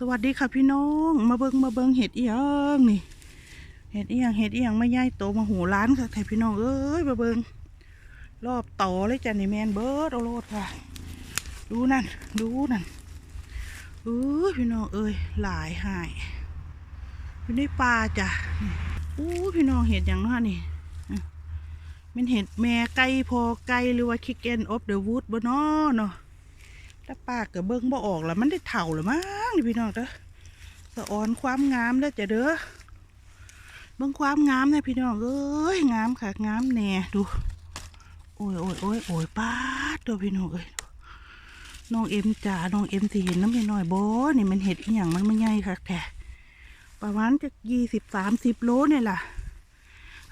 สวัสดีค่ะพี่น้อง มาเบิงมาเบิงเห็ดเอียงนี่ เห็ดเอียงเห็ดเอียงไม่ย่ายโตมาหูร้านค่ะไทยพี่น้องเอ้ยมาเบิงรอบต่อเลยจ้ะนี่แมนเบิร์ดเอโลดค่ะ ดูนั่น ดูนั่นเอ้ยพี่น้องเอ้ยหลายหายอยู่ในป่าจ้ะอู้พี่น้องเห็ดอย่างเน้อนี่มันเห็ดแม่ไก่พอไก่หรือว่าคิกเกนออฟเดอะวูดบ่นาะเนาะ ถ้าปากกับเบิ้งบ่ออกแล้วมันได้เถ่าหรือมั้งนี่พี่น้องเด้อสะออนความงามเด้อจ้ะเด้อเบิ้งความงามนะพี่น้องเอ้ยงามค่ะงามแน่ดูโอ้ยโอ้ยโอ้ยโอ้ยป้าดตัวพี่น้องเอ้ยน้องเอ็มจ๋าน้องเอ็มสิเห็นน้ำเห็นหน่อยโบนี่มันเห็ดอีหยังมันไม่ใหญ่ค่ะแท้ประมาณจะยี่สิบสามสิบโลเนี่ยล่ะ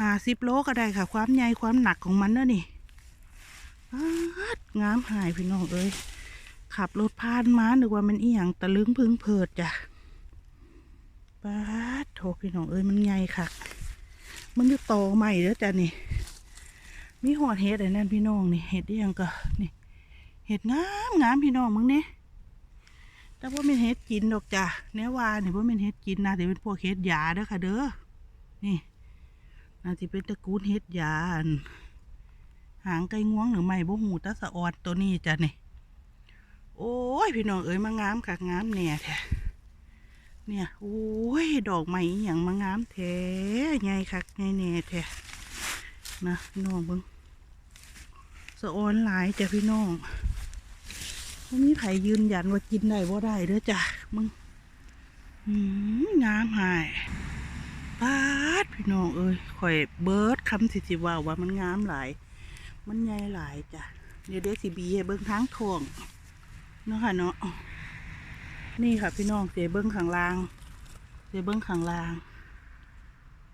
ห้าสิบโลก็ได้ค่ะ ความใหญ่ความหนักของมันเนอะนี่งามหายพี่น้องเอ้ย ขับรถผ่านมาหนึกว่ามันอีหยังตะลึงพึงเพิดจ้ะป้าโถพี่น้องเอ้ยมันใหญ่ค่ะ มันอยู่ต่อใหม่เด้อจ้ะนี่ มีหอดเห็ดไอ้นั่นพี่น้องนี่เห็ดอีหยังก็นี่เห็ดงามงามพี่น้องมึงเนี่ยแต่ว่าเป็นเห็ดกินดอกจ้ะแน่ว่านี่ยว่าเป็นเห็ดกินนะแต่เป็นพวกเห็ดยาเด้อค่ะ เด้อ นี่น่าจะเป็นตระกูลเห็ดยานหางไก่งวงหรือไม่บ่หูตาสะออดตัวนี้จ้ะนี่ โอ้ยพี่น้องเอ้ยมางามคักงามแน่แท้เนี่ยโอ้ยดอกไม้อย่างมางามแท้ใหญ่คักใหญ่แน่แท้นะพี่น้องเบิ่งสะออนหลายจ้ะพี่น้องบ่มีไผยืนยันว่ากินได้บ่ได้เด้อจ้ะมึงงามหายปาดพี่น้องเอ้ยข่อยเบิร์ดคำสิสิว่าว่ามันงามหลาย มันใหญ่หลายจ้ะเดี๋ยวเด็กสิบีให้เบิ่งทางทอง เนาะค่ะเนาะนี่ค่ะพี่น้องเสียเบิ้งข้างล่าง เสียเบิ้งข้างล่าง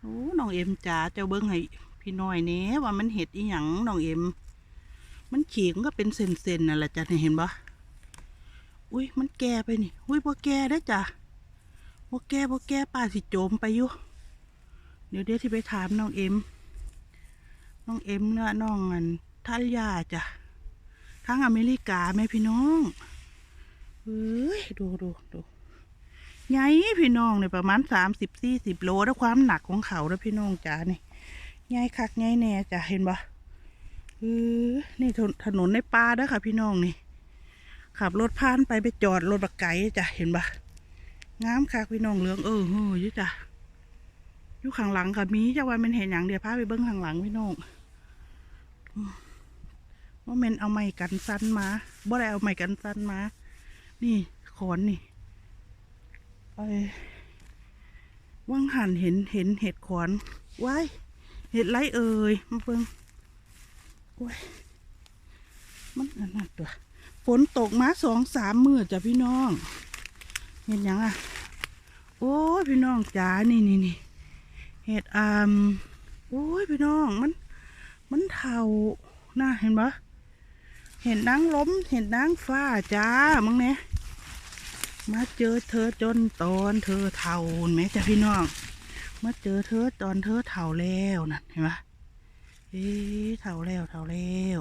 โอ้น้องเอ็มจ๋าเจ้าเบิ้งให้พี่น้อยเนี้ว่ามันเห็ดอีหยังน้องเอ็ม มันขีงก็เป็นเซนๆนั่นแหละจ้ะนี่เห็นปะอุ้ยมันแก่ไปนี่อุ้ยพอแก่ได้อจ้ะพอแก่พอแก่ป้าสิโจมไปอยู่เดี๋ยวเดี๋ยวที่ไปถามน้องเอ็มน้องเอ็มเนาะน้องอันทัลยาจ้ะทั้งอเมริกาแม่พี่น้อง เฮ้ยดูดูดูใหญ่พี่น้องเนี่ยประมาณสามสิบสี่สิบโลแล้วความหนักของเขาแล้วพี่น้องจ๋าเนี่ใหญ่คักใหญ่แน่จ้ะเห็นปะเออนี่ถนนในป่าเด้อค่ะ พี่น้องนี่ ขับรถผ่านไปไปจอดรถบักไก่จ้ะเห็นปะงามคักพี่น้องเหลืองเออเฮ้ยจ้ะอยู่ข้างหลังค่ะมีจังว่ามันเห็นอย่างเดียวพาไปเบิ้งข้างหลังพี่น้องว่าแมนเอาไม้กันสั้นมาบ่ได้เอาไม้กันสั้นมา นี่ขอนนี่ไปว่างหันเห็นเห็นเห็ดขอนว้ายเห็ดไรเอ่ยมาเบิ่งโอ้ยมันอันนั้นตัวฝนตกมาสองสามมือจ้ะพี่น้อง เห็นยังอะ โอ้ยพี่น้องจ๋านี่นี่นี่เห็ดอ่ามโอ้ยพี่น้องมัน มันเทาหน่าเห็นปะเห็นนางล้ม เห็นนางฟ้าจ้ามึงเนี่ย มาเจอเธอจนตอนเธอเท่าไหมจ้ะพี่น้องมาเจอเธอตอนเธอเท่าแล้วนั่นเห็นปะเอ๊เท่าแล้วเท่าแล้ว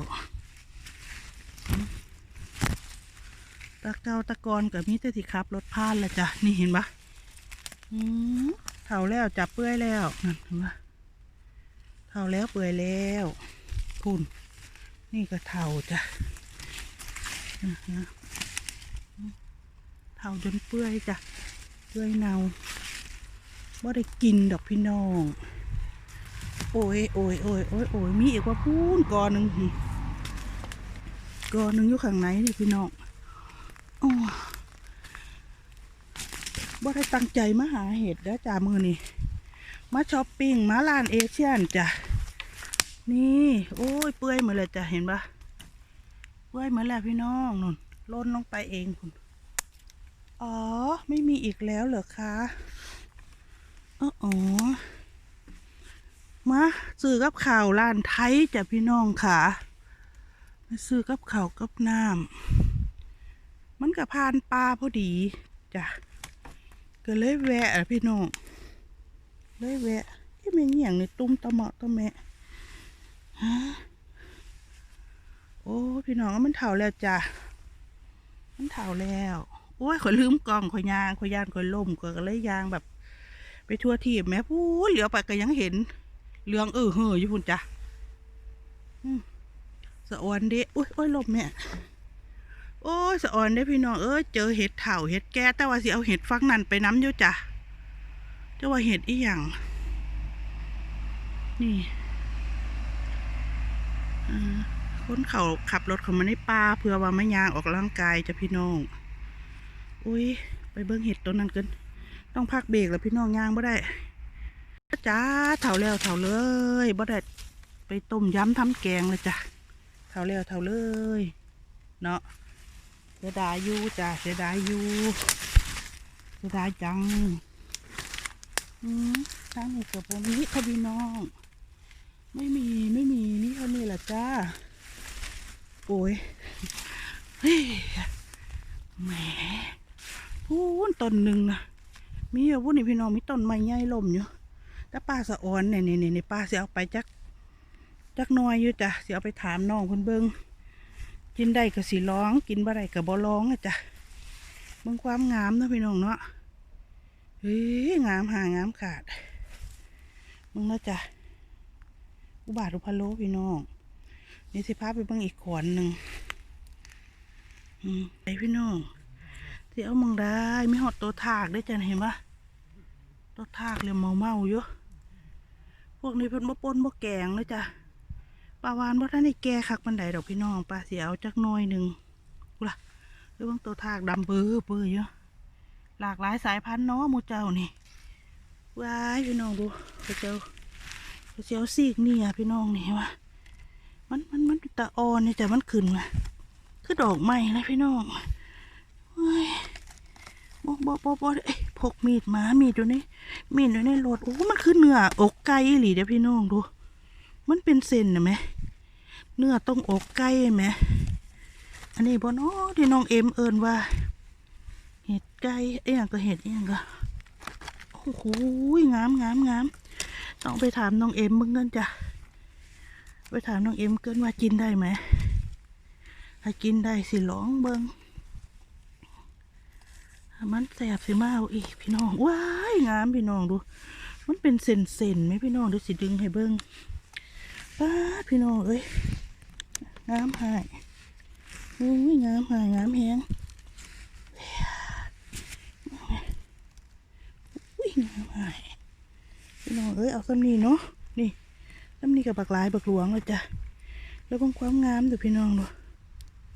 ตะเกาตะกอนกับมิตรที่ขับรถผ่านละจ้ะนี่เห็นปะอืมเท่าแล้วจับเปื่อยแล้วนั่นเห็นปะเท่าแล้วเปื่อยแล้วพุ่นนี่ก็เท่าจ้ะนะนะ เทาจนเปื่อยจ้ะเปื่อยเนาบ่ได้กินดอกพี่น้อง โอ้ยโอ้ยโอ้ยโอ้ยโอ้ยมีอีกว่าพูนกอหนึ่งนี่กอหนึ่งอยู่ข้างในนี่พี่น้องโอ้บ่ได้ตั้งใจมาหาเห็ดแล้วจ้ามือนี่มาช้อปปิ้งมาร้านเอเชียนจ้ะนี่โอ้ยเปื่อยหมดเลยจ้ะเห็นปะเปื่อยหมดแล้วพี่น้องนุ่นล่นลงไปเองคุณ อ๋อ ไม่มีอีกแล้วเหรอคะอ๋ออมาซื้อกับข่าวร้านไทยจ้ะพี่น้องค่ะมาซื้อกับข่าวกับน้ำมันกับพานปลาพอดีจ้ะก็เลยแวะอะพี่น้องเลยแวะที่มีอย่างในตุ้มตะเหมาะตะแมะฮะโอ้พี่น้องมันเถาแล้วจ้ะมันเถาแล้ว โอ้ยข่อยลืมกล้องข่อยยางข่อยยานข่อยล่มข่อยก็เลยยางแบบ ไปทั่วทีบแม่พูดเหลียวไปก็ยังเห็นเรื่องเออเห่ออยู่พุ่นจ้ะสะออนเด้อุ้ยโอ้ยลมแม่โอ้ยสะออนเด้พี่น้องเอ้ยเจอเห็ดเถ่าเห็ดแก่แต่ว่าสิเอาเห็ดฟักนั่นไปน้ำอยู่จ้ะแต่ว่าเห็ดอีหยังนี่คนเขาขับรถเขามาในป่าเพื่อว่าไม่ยางออกกำลังกายจ้ะพี่น้อง อุ้ยไปเบิ่งเห็ดตัวนั้นกันต้องพักเบรกแล้วพี่น้องย่างบ่ได้จ้าเถาแล้วเถาเลยบ่ได้ไปต้มยำทำแกงเลยจ้ะเถาแล้วเถาเลย เนาะเสียดายอยู่จ้ะเสียดายอยู่เสียดายจังอืมทางนี้กับผมนี้ค่ะพี่น้อง ไม่มีไม่มีนี่เท่านี้แหละจ้าโอ้ยเฮ้ยแหม พูนต้นหนึ่งนะมีอยู่พุ่นนี่พี่น้องมีต้นไม้ใหญ่ล่มอยู่แต่ป้าสะออนเนี่ยเนี่นี่นี่ป้าสิเอาไปจักจักน้อยอยู่จ้ะสิเอาไปถามน้องเพิ่นเบิงกินได้ก็สิร้อง กินบ่ได้ก็บ่ร้องอะจ้ะเบิ่งความงามเนาะพี่น้องเนาะเฮ้ยงามหางามขาดมึงนะจ้ะอุบาทอุพะโลพี่น้องนี่สิพาไปเบิ่งอีกขอนหนึ่งอืมไปพี่น้อง ที่เอามองได้ไม่หอดตัวทากได้จันเห็นปะตัวทากเลยเมาเมาๆอยู่พวกนี้เพิ่นบ่ปนบ่แกงเลยจ้ะปลาวานบ่ท่านได้แก่คักปันใดดอกพี่น้องปลาเสียเอาจักน้อยหนึ่งกูล่ะเรื่องตัวทากดำเบ้อเบ้ออยู่หลากหลายสายพันธุ์เนาะมูเจ้านี่ว้ายพี่น้องดูเขาเจ้าเขาเจ้าซีกนี่อะพี่น้องนี่วะมันมันมันตาอ่อนนี่จ้ะมันขึ้นมาคือดอกไม้นะพี่น้อง บบอบอบอเอ้ยพกมีดมามีดอยู่ในมีดอยู่ในรถโอ้มันคือเนื้ออกไก่หลีเด้อพี่น้องดู มันเป็นเส้นนะไหมเนื้อต้องอกไก่ไหมอันนี้บอน้อที่น้องเอ็มเอิญว่า เห็ดไก่เอียงก็เห็ดเอียงก็โอ้โหงามงามงามต้องไปถามน้องเอ็มมึงเงินจ้ะไปถามน้องเอ็มเกินว่ากินได้ไหมถ้ากินได้สิลองเบิง มันแสบสิมาเอาอีกพี่น้องว้ายงามพี่น้องดู มันเป็นเส้นเส้นๆไหมพี่น้องดี๋ยวสิดึงให้เบิ้งป้าพี่น้องเอ้ยงามหายอุ้ยงามหายงามแหงอุ้ยงามหายพี่น้องเอ้ยเอาซ้ำนี้เนาะนี่ซ้ำนี้กับบักลายบักหลวงเลยจ้ะแล้วเบางความงามดี๋ยวพี่น้องดู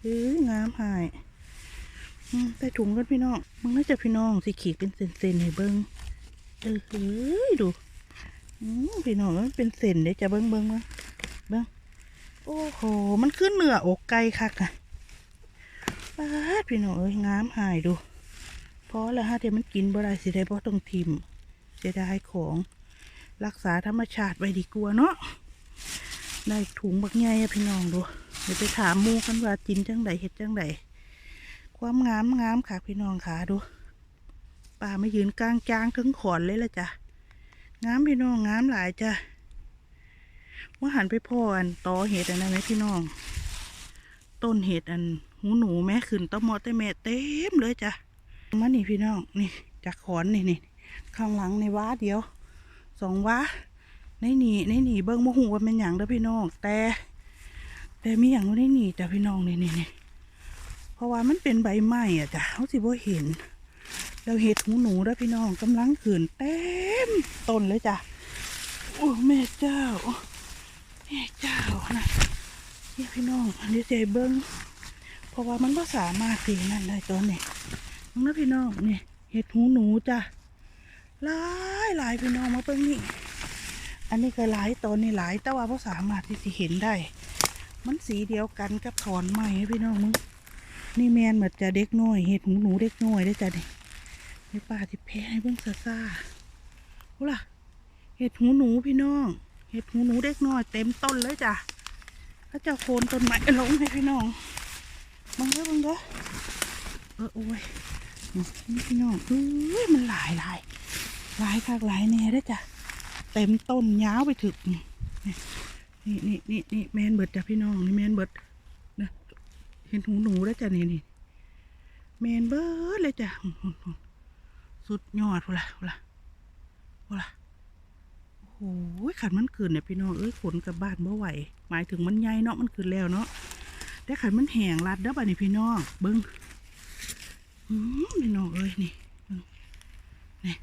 เอ้ยงามหาย ใส่ถุงกันพี่น้องมึงน่าจะพี่น้องสิขีดเป็นเส้นๆให้เบิ้งเออเฮ้ยดูพี่น้องมันเป็นเส้นเดี๋ยวจะเบิ้งเบิ้งเบิ้งเบิ้งโอ้โห มันขึ้นเหนืออกไก่คักอะป้าพี่น้องเอ้ยงามหายดูเพราะแล้วฮะเดี๋ยวมันกินบ่ได้สิได้บ่ต้องทิมเสียดายของรักษาธรรมชาติไว้ดีกว่าเนาะได้ถุงบักใหญ่อะพี่น้องดูเดี๋ยวไปถามมูกันว่ากินจังใดเฮ็ดจังใด ความงามงามค่ะพี่น้องค่ะดูป่าไม่ยืนกลางจางถึงขอนเลยละจ้ะงามพี่น้องงามหลายจ้ะว่าหันไปพ่ออันตอเห็ดอันนั้นไหมพี่น้อง ต้นเห็ดอันหูหนูแม่ขึ้นต้นมอแต่แม่เต็มเลยจ้ะมานี่พี่น้องนี่จากขอนนี่นี่ข้างหลังในว้าเดียวสองว้าในนี่ในนี่เบิ้งโมหูว่าเป็นอย่างเด้อพี่น้องแต่ แต่มีอย่างในนี่จ้ะพี่น้องนี่นี่นี่ ราะว่ามันเป็นใบไม้อะจ้ะเขาสิบ่เห็นแล้วเห็ดหูหนูแล้วพี่น้องกำลังขืนเต็มต้นเลยจ้ะโอ้แม่เจ้าแม่เจ้านะนี่พี่น้องอันนี้เจเบิ้งเพราะว่ามันก็สามารถสีนั่นได้ตอนนี้มึงนะพี่น้องนี่เห็ดหูหนูจ้ะหลายหลายพี่น้องมาเบิ้งนี่อันนี้ก็หลายตอนนี่หลายแต่ว่าก็สามารถที่จะเห็นได้ มันสีเดียวกันกับถอนไม้พี่น้องมึง นี่แมนเหมือนจะเด็กน้อยเห็ดหูหนูเด็กน้อยได้จ้ะนี่ในป่าที่แพ้ให้เบิ่งซาซาโอ้ล่ะเห็ดหูหนูพี่น้อง เห็ดหูหนูเด็กน้อยเต็มต้นเลยจ้ะก็จะโคนต้นไม้ลงให้พี่น้องบังเด้อบังเด้อเออโอ้ยนี่พี่น้องเอ้ยมันหลายหลายหลายคักหลายแน่ได้จ้ะเต็มต้นยาวไปถึงนี่นี่นี่นี่แมนเบิดจ้ะพี่น้องนี่แมนเบิด ห็นหูหนูแล้วจ้ะนี่นี่แมนเบิร์ดเลยจ้ะสุดยอดพูละพูละพูละโอ้โหขันมันขึ้นเนี่ยพี่น้องเอ้ยขนกับบ้านบ่ไหวหมายถึงมันใหญ่เนาะมันขึ้นแล้วเนาะแต่ขันมันแห้งรัดเด้อบ่านี่พี่น้องเบิ้งพี่น้องเอ้ยนี่เนี่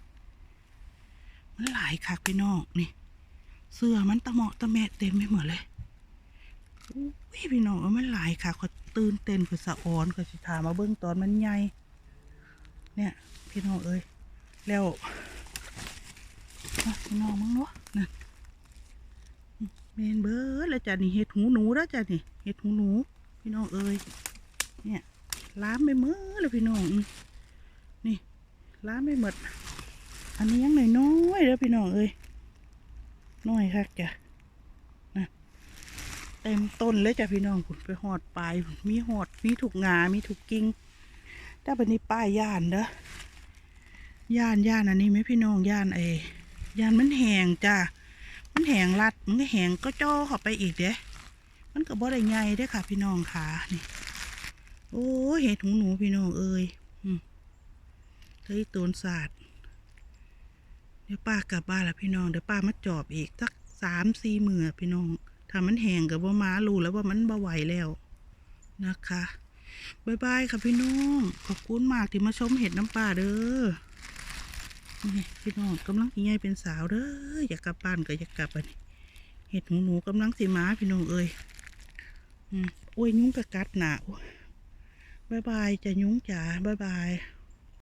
มันหลายคักพี่น้องนี่ เสื้อมันตะเหมาะตะแมะเต็มไปหมดเลยอุ้ยพี่น้องเอ้ยมันหลายค่ะก็ ตื่นเต้นคือสะออนก็สิถามมาเบิ้องตอนมันใหญ่เนี่ยพี่น้องเอ้ยแล้วพี่น้องมึงเนาะนั่นเมนเบิร์ดแล้วจ้ะนี่เห็ดหูหนูแล้วจ้ะนี่เห็ดหูหนู พี่น้องเอ้ยเนี่ยล้ามไปมือเลยพี่น้องนี่ล้ามไปหมดอันนี้ยังหน่อยน้อยแล้วพี่น้องเอ้ยน้อยคักจ้ะ เต็มต้นเลยจ้ะพี่น้องคุณไปหอดปลายมีหอดมีถูกงา มีถูกกิ่งถ้าเป็นนี้ป้ายย่านเด้อย่านย่านอันนี้ไหมพี่น้องย่านไอ้ย่านมันแหงจ้ะมันแหงรัดมันก็แหงก็จ่อเข้าไปอีกเด้มันก็บ่ได้ใหญ่เด้ค่ะ พี่น้องค่ะนี่โอ้เห็ดหูหนูพี่น้องเอ้ยอืมเฮ้ยโตนศาสตร์เดี๋ยวป้ากลับบ้านล้วพี่น้องเดี๋ยวป้ามาจอบอีกสักสามสี่มือพี่น้อง ถ้ามันแห้งกับว่าม้ารู้แล้วว่ามันบ่ไหวแล้วนะคะบายบายค่ะพี่น้อง ขอบคุณมากที่มาชมเห็ดน้ำปลาเด้อนี่พี่น้องกำลังสิใหญ่เป็นสาวเด้ออยากกลับบ้านก็อยากกลับอันนี้เห็ดหนูหนูกำลังสิมาพี่น้องเอ้ยอืมโอ้ยยุงกระกัดหนาวบายบายจะยุงจ๋าบายบาย